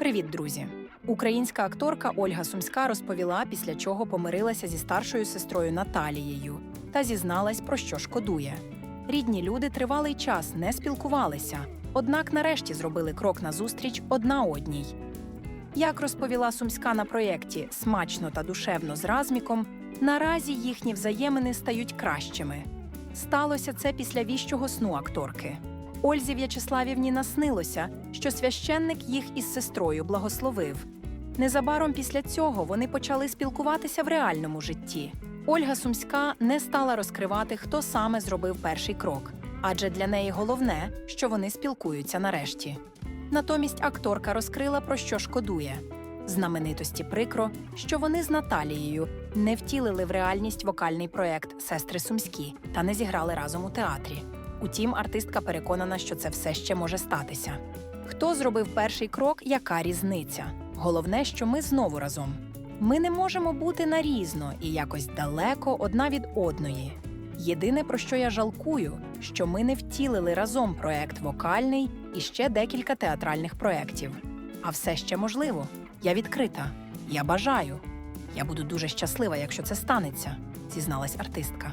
Привіт, друзі! Українська акторка Ольга Сумська розповіла, після чого помирилася зі старшою сестрою Наталією та зізналась, про що шкодує. Рідні люди тривалий час не спілкувалися, однак нарешті зробили крок назустріч одна одній. Як розповіла Сумська на проєкті Смачно та душевно з Разміком, наразі їхні взаємини стають кращими. Сталося це після віщого сну акторки. Ользі В'ячеславівні наснилося, що священник їх із сестрою благословив. Незабаром після цього вони почали спілкуватися в реальному житті. Ольга Сумська не стала розкривати, хто саме зробив перший крок, адже для неї головне, що вони спілкуються нарешті. Натомість акторка розкрила, про що шкодує. Знаменитості прикро, що вони з Наталією не втілили в реальність вокальний проект Сестри Сумські та не зіграли разом у театрі. Утім, артистка переконана, що це все ще може статися. Хто зробив перший крок, яка різниця? Головне, що ми знову разом. Ми не можемо бути нарізно і якось далеко одна від одної. Єдине, про що я жалкую, що ми не втілили разом проект вокальний і ще декілька театральних проєктів. А все ще можливо. Я відкрита. Я бажаю. Я буду дуже щаслива, якщо це станеться, зізналась артистка.